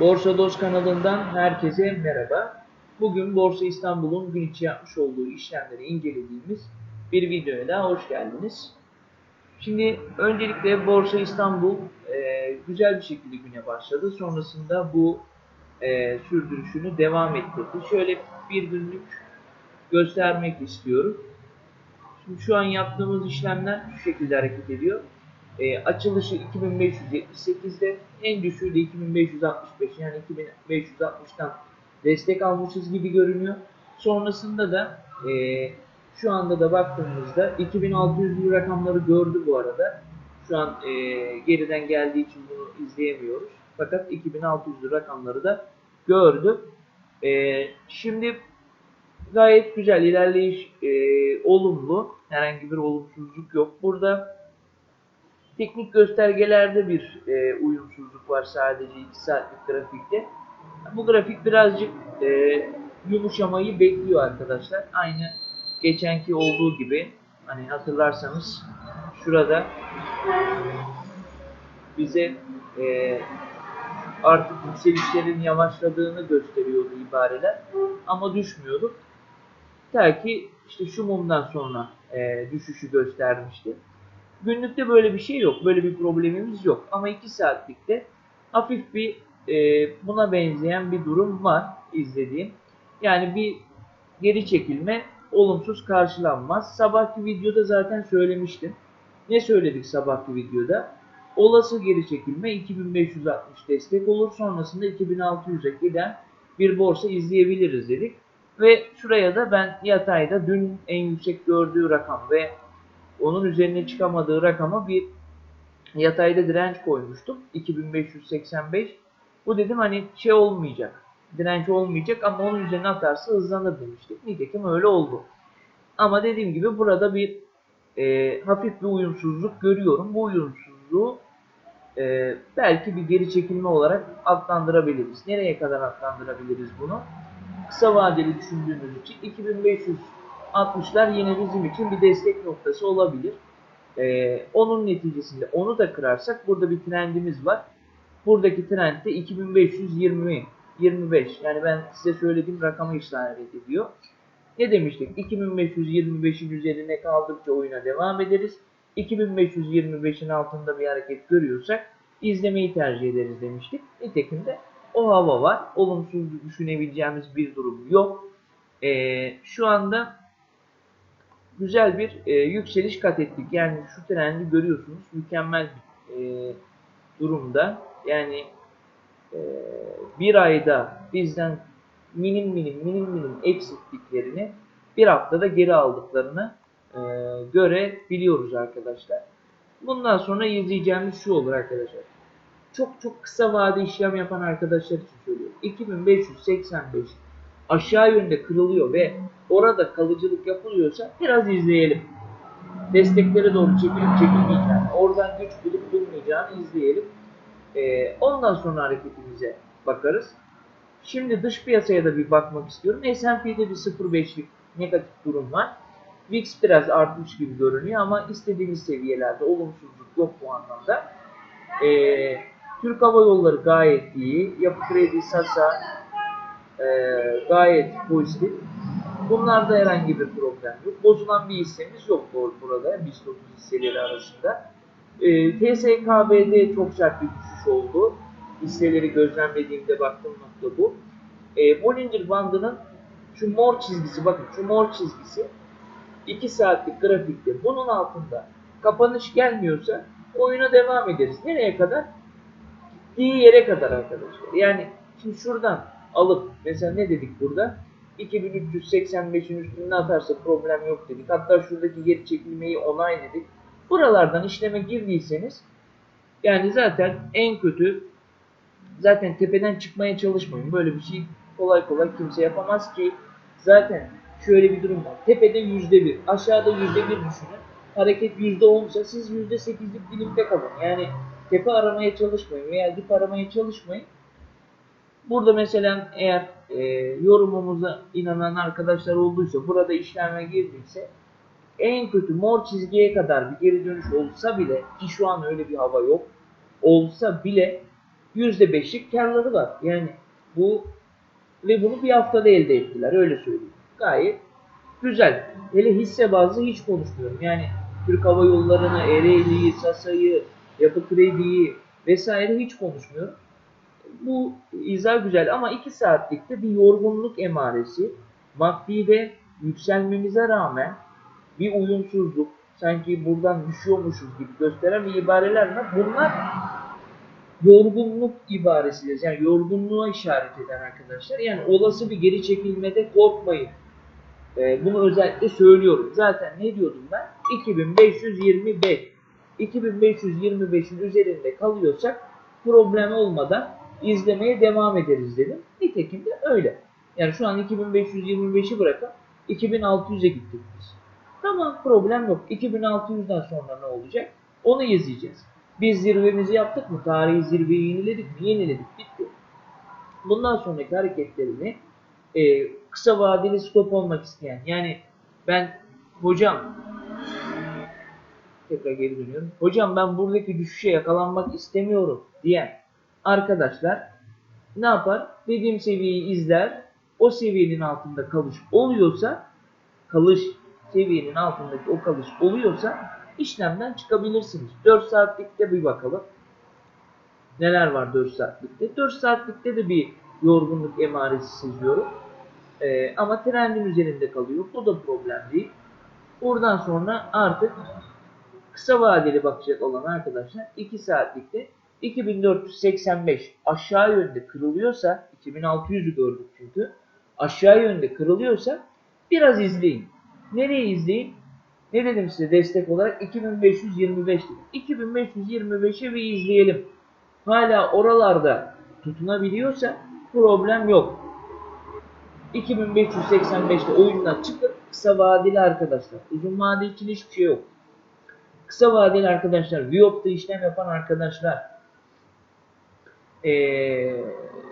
Borsa Dost kanalından herkese merhaba. Bugün Borsa İstanbul'un gün içi yapmış olduğu işlemleri incelediğimiz bir videoya daha hoş geldiniz. Şimdi öncelikle Borsa İstanbul e, güzel bir şekilde güne başladı. Sonrasında bu e, sürdürüşünü devam ettirdi. Şöyle bir günlük göstermek istiyorum. Şimdi şu an yaptığımız işlemler şu şekilde hareket ediyor. E, açılışı 2578'de en düşüğü de 2565 yani 2560'tan destek almışız gibi görünüyor. Sonrasında da e, şu anda da baktığımızda 2600'lü rakamları gördü bu arada. Şu an e, geriden geldiği için bunu izleyemiyoruz. Fakat 2600'lü rakamları da gördü. E, şimdi gayet güzel ilerleyiş e, olumlu. Herhangi bir olumsuzluk yok. Burada teknik göstergelerde bir e, uyumsuzluk var sadece 2 saatlik grafikte. Bu grafik birazcık e, yumuşamayı bekliyor arkadaşlar. Aynı geçenki olduğu gibi hani hatırlarsanız şurada bize e, artık yükselişlerin yavaşladığını gösteriyordu ibareler ama düşmüyorduk. Ta ki işte şu mumdan sonra e, düşüşü göstermişti. Günlükte böyle bir şey yok. Böyle bir problemimiz yok. Ama 2 saatlikte hafif bir e, buna benzeyen bir durum var izlediğim. Yani bir geri çekilme olumsuz karşılanmaz. Sabahki videoda zaten söylemiştim. Ne söyledik sabahki videoda? Olası geri çekilme 2560 destek olur. Sonrasında 2600'e giden bir borsa izleyebiliriz dedik. Ve şuraya da ben yatayda dün en yüksek gördüğü rakam ve onun üzerine çıkamadığı rakama bir yatayda direnç koymuştum. 2585. Bu dedim hani şey olmayacak. Direnç olmayacak ama onun üzerine atarsa hızlanır demiştik. Nitekim öyle oldu. Ama dediğim gibi burada bir e, hafif bir uyumsuzluk görüyorum. Bu uyumsuzluğu e, belki bir geri çekilme olarak adlandırabiliriz. Nereye kadar adlandırabiliriz bunu? Kısa vadeli düşündüğümüz için 2560'lar yine bizim için bir destek noktası olabilir. Ee, onun neticesinde onu da kırarsak burada bir trendimiz var. Buradaki trend de 2520 25 yani ben size söylediğim rakamı işaret ediyor. Ne demiştik? 2525'in üzerine kaldıkça oyuna devam ederiz. 2525'in altında bir hareket görüyorsak izlemeyi tercih ederiz demiştik. Nitekim de o hava var. Olumsuz düşünebileceğimiz bir durum yok. Ee, şu anda güzel bir e, yükseliş kat ettik. Yani şu trendi görüyorsunuz. Mükemmel bir e, durumda. Yani e, bir ayda bizden minim minim minim minim eksikliklerini bir haftada geri aldıklarını e, görebiliyoruz arkadaşlar. Bundan sonra izleyeceğimiz şu olur arkadaşlar. Çok çok kısa vade işlem yapan arkadaşlar için söylüyorum. 2585 aşağı yönde kırılıyor ve orada kalıcılık yapılıyorsa biraz izleyelim. Desteklere doğru çekilip çekilmeyeceğini, oradan güç bulup bulmayacağını izleyelim. Ee, ondan sonra hareketimize bakarız. Şimdi dış piyasaya da bir bakmak istiyorum. S&P'de bir 0.5'lik negatif durum var. VIX biraz artmış gibi görünüyor ama istediğimiz seviyelerde olumsuzluk yok bu anlamda. Ee, Türk Hava Yolları gayet iyi. Yapı Kredi, Sasa e, gayet pozitif. Bunlarda herhangi bir problem yok. Bozulan bir hissemiz yok bu- burada. BIST 30 hisseleri arasında. E, TSKB'de çok sert bir düşüş oldu. Hisseleri gözlemlediğimde baktığım nokta bu. E, Bollinger bandının şu mor çizgisi bakın şu mor çizgisi 2 saatlik grafikte bunun altında kapanış gelmiyorsa oyuna devam ederiz. Nereye kadar? Gittiği yere kadar arkadaşlar. Yani şimdi şuradan alıp mesela ne dedik burada? 2385'in üstünde atarsa problem yok dedik. Hatta şuradaki geri çekilmeyi onayladık. Buralardan işleme girdiyseniz yani zaten en kötü zaten tepeden çıkmaya çalışmayın. Böyle bir şey kolay kolay kimse yapamaz ki zaten şöyle bir durum var. Tepede yüzde bir, aşağıda yüzde bir düşünün. Hareket yüzde onsa siz yüzde sekizlik dilimde kalın. Yani tepe aramaya çalışmayın veya dip aramaya çalışmayın. Burada mesela eğer e, yorumumuza inanan arkadaşlar olduysa, burada işleme girdiyse en kötü mor çizgiye kadar bir geri dönüş olsa bile ki şu an öyle bir hava yok olsa bile %5'lik karları var. Yani bu ve bunu bir haftada elde ettiler öyle söyleyeyim. Gayet güzel. Hele hisse bazlı hiç konuşmuyorum. Yani Türk Hava Yolları'nı, Ereğli'yi, Sasa'yı, Yapı Kredi'yi vesaire hiç konuşmuyorum. Bu izah güzel ama 2 saatlikte bir yorgunluk emaresi. Maddi yükselmemize rağmen bir uyumsuzluk, sanki buradan düşüyormuşuz gibi gösteren bir ibareler var. Bunlar yorgunluk ibaresidir. Yani yorgunluğa işaret eden arkadaşlar. Yani olası bir geri çekilmede korkmayın. Ee, bunu özellikle söylüyorum. Zaten ne diyordum ben? 2525. 2525'in üzerinde kalıyorsak problem olmadan izlemeye devam ederiz dedim. Nitekim de öyle. Yani şu an 2525'i bırakın 2600'e gittik biz. Tamam problem yok. 2600'den sonra ne olacak? Onu izleyeceğiz. Biz zirvemizi yaptık mı? Tarihi zirveyi yeniledik mi? Yeniledik. Bitti. Bundan sonraki hareketlerini e, kısa vadeli stop olmak isteyen yani ben hocam tekrar geri dönüyorum. Hocam ben buradaki düşüşe yakalanmak istemiyorum diyen arkadaşlar ne yapar? Dediğim seviyeyi izler. O seviyenin altında kalış oluyorsa kalış seviyenin altındaki o kalış oluyorsa işlemden çıkabilirsiniz. 4 saatlikte bir bakalım. Neler var 4 saatlikte? 4 saatlikte de bir yorgunluk emaresi seziyorum. Ee, ama trendin üzerinde kalıyor. Bu da problem değil. Buradan sonra artık kısa vadeli bakacak olan arkadaşlar 2 saatlikte 2485 aşağı yönde kırılıyorsa 2600'ü gördük çünkü aşağı yönde kırılıyorsa biraz izleyin. Nereye izleyin? Ne dedim size destek olarak 2525 dedim. 2525'i bir izleyelim. Hala oralarda tutunabiliyorsa problem yok. 2585'te oyundan çıkıp kısa vadeli arkadaşlar. Uzun vade için hiçbir şey yok. Kısa vadeli arkadaşlar, Viop'ta işlem yapan arkadaşlar, ee,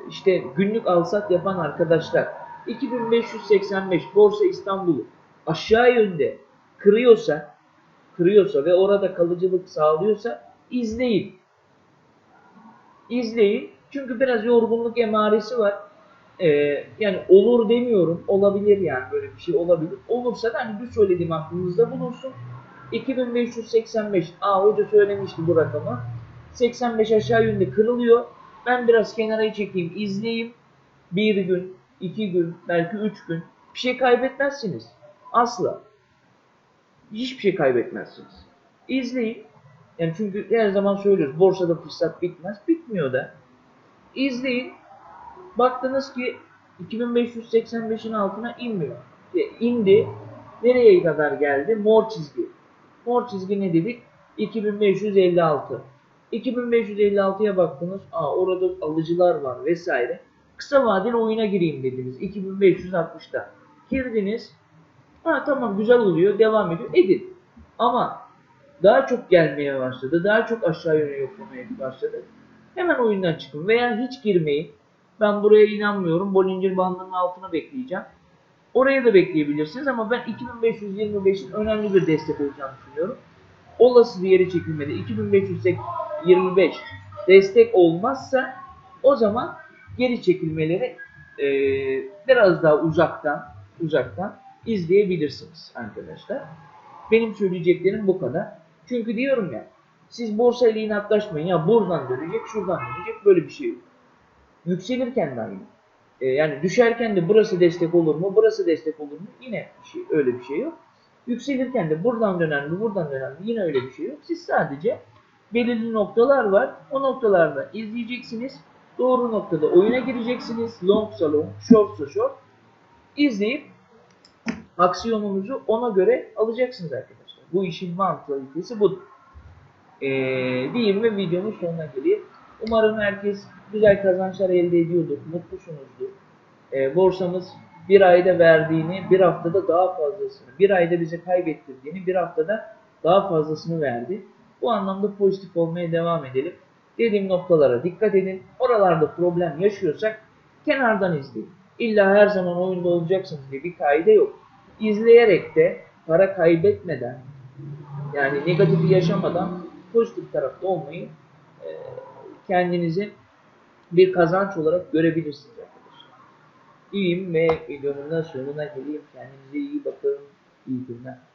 işte günlük alsat yapan arkadaşlar, 2585 Borsa İstanbul'u aşağı yönde kırıyorsa, kırıyorsa ve orada kalıcılık sağlıyorsa izleyin. İzleyin. Çünkü biraz yorgunluk emaresi var. Ee, yani olur demiyorum. Olabilir yani böyle bir şey olabilir. Olursa da hani bu söylediğim aklınızda bulunsun. 2585. Aa hoca söylemişti bu rakamı. 85 aşağı yönde kırılıyor. Ben biraz kenara çekeyim, izleyeyim. Bir gün, iki gün, belki üç gün. Bir şey kaybetmezsiniz. Asla. Hiçbir şey kaybetmezsiniz. İzleyin. Yani çünkü her zaman söylüyoruz borsada fırsat bitmez. Bitmiyor da. İzleyin. Baktınız ki 2585'in altına inmiyor. E, indi. Nereye kadar geldi? Mor çizgi. Mor çizgi ne dedik? 2556. 2556'ya baktınız. Aa orada alıcılar var vesaire. Kısa vadeli oyuna gireyim dediniz. 2560'da. Girdiniz. Ha tamam güzel oluyor. Devam ediyor. Edin. Ama daha çok gelmeye başladı. Daha çok aşağı yöne yoklamaya başladı. Hemen oyundan çıkın. Veya hiç girmeyin. Ben buraya inanmıyorum. Bollinger bandının altına bekleyeceğim. Oraya da bekleyebilirsiniz ama ben 2525'in önemli bir destek olacağını düşünüyorum. Olası bir yere çekilmede 2525 destek olmazsa o zaman geri çekilmeleri e, biraz daha uzaktan uzaktan izleyebilirsiniz arkadaşlar. Benim söyleyeceklerim bu kadar. Çünkü diyorum ya siz borsa ile inatlaşmayın ya buradan dönecek şuradan dönecek böyle bir şey yok. Yükselirken de aynı. E, yani düşerken de burası destek olur mu? Burası destek olur mu? Yine bir şey, öyle bir şey yok. Yükselirken de buradan dönen mi? Buradan dönen mi? Yine öyle bir şey yok. Siz sadece belirli noktalar var. O noktalarda izleyeceksiniz. Doğru noktada oyuna gireceksiniz. Long, shortsa short. İzleyip aksiyonunuzu ona göre alacaksınız arkadaşlar. Bu işin mantalitesi budur. Ee, diyeyim ve videonun sonuna geleyim. Umarım herkes güzel kazançlar elde ediyordur, mutlusunuzdur. E, borsamız bir ayda verdiğini, bir haftada daha fazlasını, bir ayda bize kaybettirdiğini, bir haftada daha fazlasını verdi. Bu anlamda pozitif olmaya devam edelim. Dediğim noktalara dikkat edin. Oralarda problem yaşıyorsak kenardan izleyin. İlla her zaman oyunda olacaksınız diye bir kaide yok. İzleyerek de para kaybetmeden yani negatifi yaşamadan pozitif tarafta olmayı e, kendinizi bir kazanç olarak görebilirsiniz arkadaşlar. Diyeyim ve videonun sonuna geleyim. Kendinize iyi bakın. İyi günler.